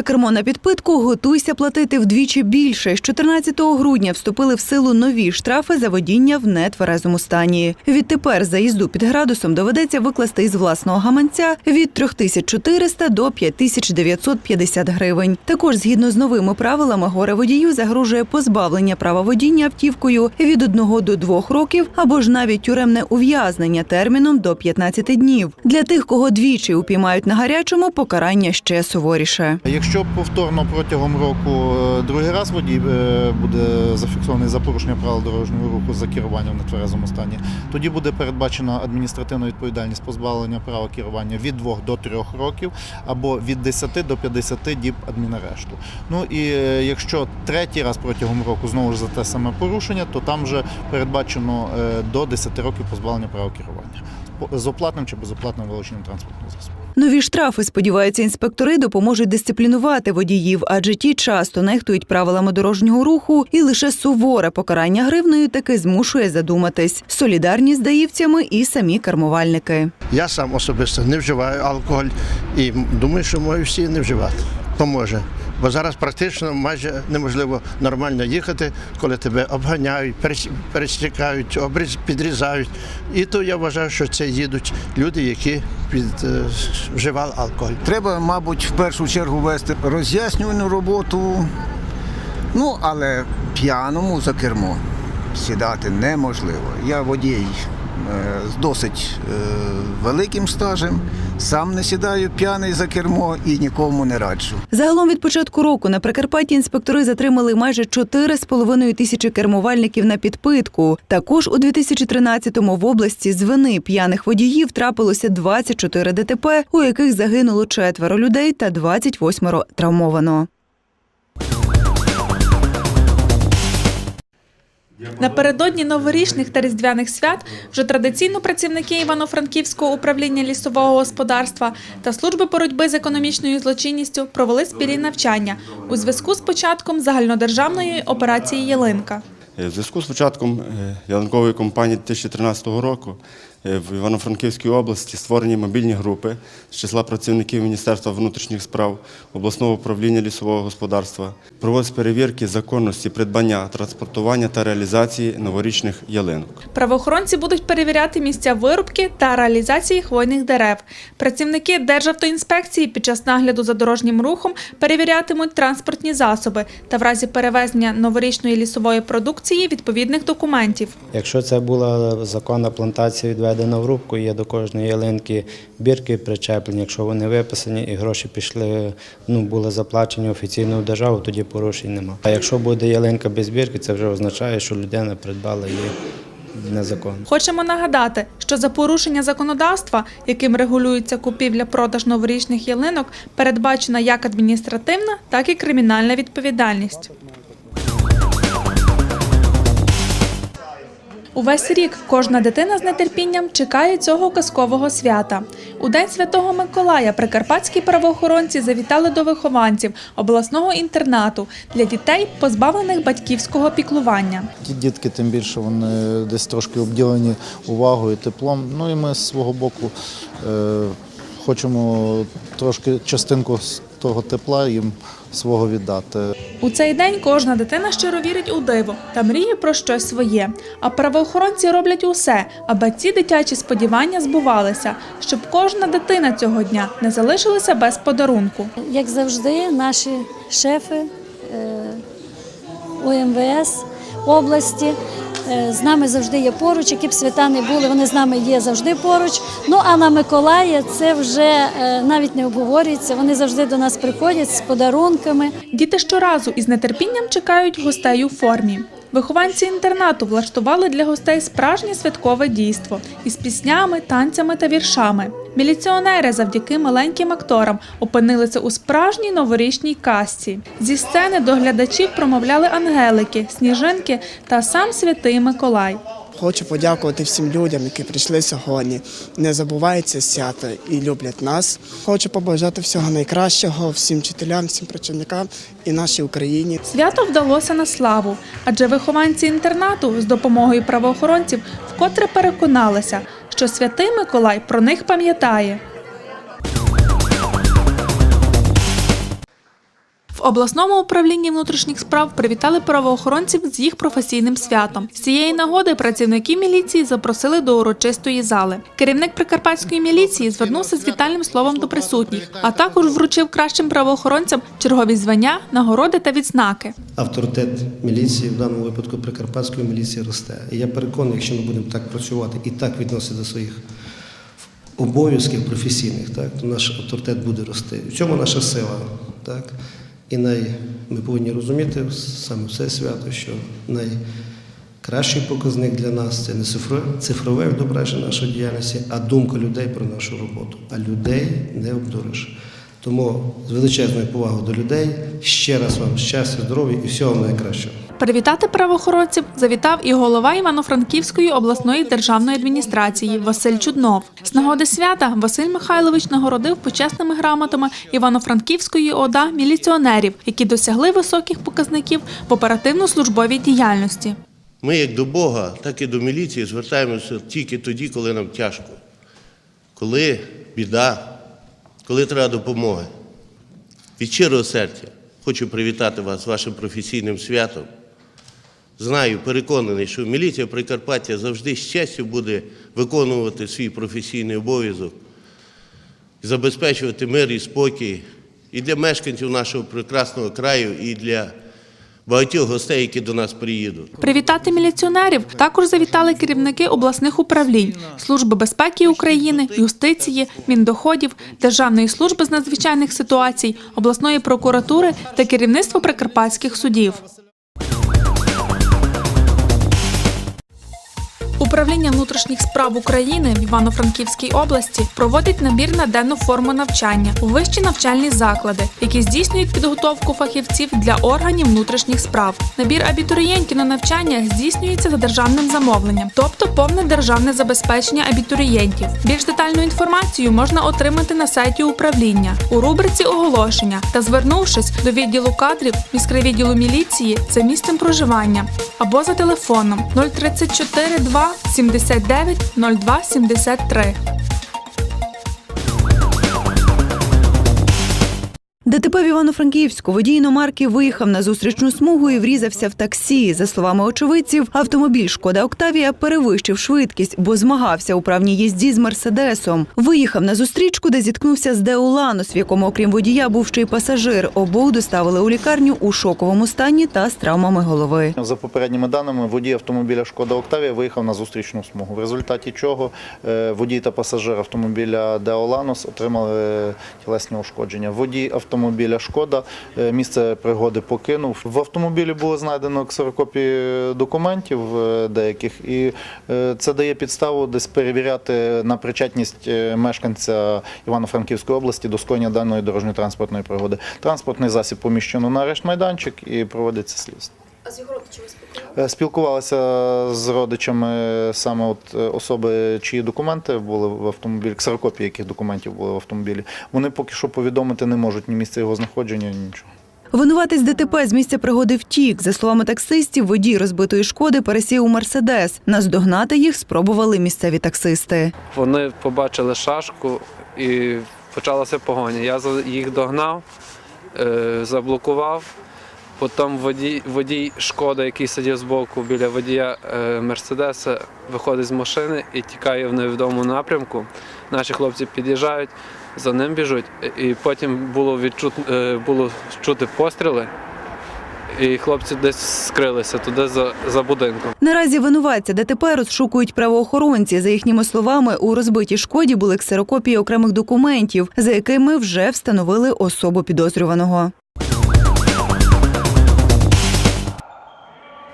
За кермо на підпитку готуйся платити вдвічі більше. З 14 грудня вступили в силу нові штрафи за водіння в нетверезому стані. Відтепер за їзду під градусом доведеться викласти із власного гаманця від 3400 до 5950 гривень. Також згідно з новими правилами горе водію загрожує позбавлення права водіння автівкою від 1 до 2 років або ж навіть тюремне ув'язнення терміном до 15 днів. Для тих, кого двічі упіймають на гарячому, покарання ще суворіше. Якщо повторно протягом року е, другий раз водій е, буде зафіксований за порушення правил дорожнього руху за керування в нетверезому стані, тоді буде передбачена адміністративна відповідальність позбавлення права керування від 2 до 3 років або від 10 до 50 діб адмінарешту. Ну і е, якщо третій раз протягом року знову ж за те саме порушення, то там вже передбачено до 10 років позбавлення права керування з оплатним чи безоплатним вилученням транспортного засобу. Нові штрафи, сподіваються, інспектори допоможуть дисциплінувати водіїв, адже ті часто нехтують правилами дорожнього руху, і лише суворе покарання гривною таки змушує задуматись. Солідарні з даївцями і самі кермувальники. Я сам особисто не вживаю алкоголь і думаю, що можу всі не вживати. Поможе. Бо зараз практично майже неможливо нормально їхати, коли тебе обганяють, перес- пересікають, підрізають. І то я вважаю, що це їдуть люди, які під, вживали алкоголь. Треба, мабуть, в першу чергу вести роз'яснювальну роботу. Ну, але п'яному за кермо сідати неможливо. Я водій е, з досить е, великим стажем, сам не сідаю п'яний за кермо і нікому не раджу. Загалом від початку року на Прикарпатті інспектори затримали майже 4,5 тисячі кермувальників на підпитку. Також у 2013-му в області з вини п'яних водіїв трапилося 24 ДТП, у яких загинуло четверо людей та 28 травмовано. Напередодні новорічних та різдвяних свят вже традиційно працівники Івано-Франківського управління лісового господарства та служби боротьби з економічною злочинністю провели спільні навчання у зв'язку з початком загальнодержавної операції Ялинка. В зв'язку з початком е, ялинкової кампанії 2013 року в Івано-Франківській області створені мобільні групи з числа працівників Міністерства внутрішніх справ, обласного управління лісового господарства. Проводять перевірки законності придбання, транспортування та реалізації новорічних ялинок. Правоохоронці будуть перевіряти місця вирубки та реалізації хвойних дерев. Працівники Державтоінспекції під час нагляду за дорожнім рухом перевірятимуть транспортні засоби та в разі перевезення новорічної лісової продукції відповідних документів. Якщо це була законна плантація відведена в рубку, є до кожної ялинки бірки причеплені. Якщо вони виписані і гроші пішли, ну були заплачені офіційно в державу, тоді порушень нема. А якщо буде ялинка без бірки, це вже означає, що людина придбала її незаконно. Хочемо нагадати, що за порушення законодавства, яким регулюється купівля-продаж новорічних ялинок, передбачена як адміністративна, так і кримінальна відповідальність. Увесь рік кожна дитина з нетерпінням чекає цього казкового свята. У день святого Миколая прикарпатські правоохоронці завітали до вихованців обласного інтернату для дітей, позбавлених батьківського піклування. Ті дітки, тим більше, вони десь трошки обділені увагою, теплом. Ну і ми з свого боку е, хочемо трошки частинку того тепла їм свого віддати. У цей день кожна дитина щиро вірить у диво та мріє про щось своє. А правоохоронці роблять усе, аби ці дитячі сподівання збувалися, щоб кожна дитина цього дня не залишилася без подарунку. Як завжди, наші шефи е, УМВС області з нами завжди є поруч. Які б свята не були, вони з нами є завжди поруч. Ну а на Миколая це вже е, навіть не обговорюється. Вони завжди до нас приходять з подарунками. Діти щоразу із нетерпінням чекають гостей у формі. Вихованці інтернату влаштували для гостей справжнє святкове дійство із піснями, танцями та віршами. Міліціонери завдяки маленьким акторам опинилися у справжній новорічній касці. Зі сцени до глядачів промовляли ангелики, сніжинки та сам святий Миколай. Хочу подякувати всім людям, які прийшли сьогодні. Не забувається свято і люблять нас. Хочу побажати всього найкращого всім вчителям, всім працівникам і нашій Україні. Свято вдалося на славу, адже вихованці інтернату з допомогою правоохоронців вкотре переконалися, що святий Миколай про них пам'ятає. В обласному управлінні внутрішніх справ привітали правоохоронців з їх професійним святом. З цієї нагоди працівники міліції запросили до урочистої зали. Керівник прикарпатської міліції звернувся з вітальним словом до присутніх, а також вручив кращим правоохоронцям чергові звання, нагороди та відзнаки. авторитет міліції, в даному випадку прикарпатської міліції, росте. І я переконаний, якщо ми будемо так працювати і так відносити до своїх обов'язків професійних, так, то наш авторитет буде рости. В цьому наша сила. Так? І най, ми повинні розуміти саме все свято, що найкращий показник для нас це не цифрове, відображення нашої діяльності, а думка людей про нашу роботу. А людей не обдуриш. Тому з величезною повагою до людей ще раз вам щастя, здоров'я і всього найкращого. Привітати правоохоронців завітав і голова Івано-Франківської обласної державної адміністрації Василь Чуднов. З нагоди свята Василь Михайлович нагородив почесними грамотами Івано-Франківської ОДА міліціонерів, які досягли високих показників в оперативно-службовій діяльності. Ми, як до Бога, так і до міліції звертаємося тільки тоді, коли нам тяжко, коли біда, коли треба допомоги. Від щирого серця хочу привітати вас з вашим професійним святом. Знаю, переконаний, що міліція Прикарпаття завжди з честю буде виконувати свій професійний обов'язок, забезпечувати мир і спокій і для мешканців нашого прекрасного краю, і для багатьох гостей, які до нас приїдуть. Привітати міліціонерів також завітали керівники обласних управлінь Служби безпеки України, юстиції, міндоходів, Державної служби з надзвичайних ситуацій, обласної прокуратури та керівництво прикарпатських судів. Управління внутрішніх справ України в Івано-Франківській області проводить набір на денну форму навчання у вищі навчальні заклади, які здійснюють підготовку фахівців для органів внутрішніх справ. Набір абітурієнтів на навчання здійснюється за державним замовленням, тобто повне державне забезпечення абітурієнтів. Більш детальну інформацію можна отримати на сайті управління у рубриці оголошення та звернувшись до відділу кадрів міськрайвідділу міліції за місцем проживання або за телефоном 034 2 79 02 73. ДТП в Івано-Франківську водій іномарки виїхав на зустрічну смугу і врізався в таксі. За словами очевидців, автомобіль Шкода Октавія перевищив швидкість, бо змагався у правній їзді з Мерседесом. Виїхав на зустрічку, де зіткнувся з Део Ланос, в якому, окрім водія, був ще й пасажир. Обох доставили у лікарню у шоковому стані та з травмами голови. За попередніми даними, водій автомобіля Шкода Октавія виїхав на зустрічну смугу, в результаті чого е, водій та пасажир автомобіля Деоланос отримали тілесні ушкодження. Водій автомобіля Шкода е, місце пригоди покинув. В автомобілі було знайдено ксерокопії документів е, деяких, і е, це дає підставу десь перевіряти на причетність мешканця Івано-Франківської області до скоєння даної дорожньо-транспортної пригоди. Транспортний засіб поміщено на арешт майданчик і проводиться слідство. Е, Спілкувалися з родичами саме от е, особи, чиї документи були в автомобілі, ксерокопії яких документів були в автомобілі. Вони поки що повідомити не можуть ні місце його знаходження, ні нічого. Винуватець ДТП з місця пригоди втік. За словами таксистів, водій розбитої шкоди пересів у Мерседес. Наздогнати їх спробували місцеві таксисти. Вони побачили шашку і почалася погоня. Я їх догнав, е, заблокував. Потім водій, водій шкода, який сидів збоку біля водія е, Мерседеса, виходить з машини і тікає в невідомому напрямку. Наші хлопці під'їжджають, за ним біжуть, і потім було відчут, е, було чути постріли, і хлопці десь скрилися туди за, за будинком. Наразі винуватця ДТП розшукують правоохоронці. За їхніми словами, у розбитій шкоді були ксерокопії окремих документів, за якими вже встановили особу підозрюваного.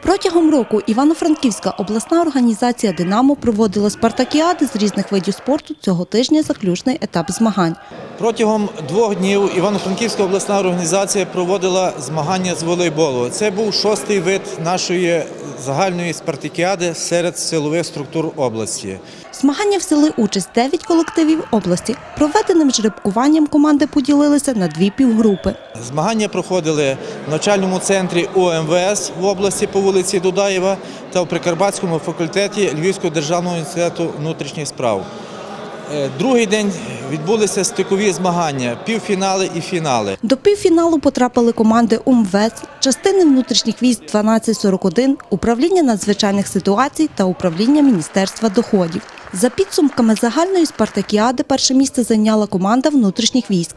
Протягом року Івано-Франківська обласна організація Динамо проводила спартакіади з різних видів спорту. Цього тижня заключний етап змагань. Протягом двох днів Івано-Франківська обласна організація проводила змагання з волейболу. Це був шостий вид нашої загальної спартакіади серед силових структур області. Змагання взяли участь 9 колективів області. Проведеним жеребкуванням команди поділилися на дві півгрупи. Змагання проходили в навчальному центрі УМВС в області по вулиці Дудаєва та в Прикарпатському факультеті Львівського державного інституту внутрішніх справ. Е, Другий день відбулися стикові змагання, півфінали і фінали. До півфіналу потрапили команди УМВЕС, частини внутрішніх військ 1241, управління надзвичайних ситуацій та управління Міністерства доходів. За підсумками загальної спартакіади перше місце зайняла команда внутрішніх військ.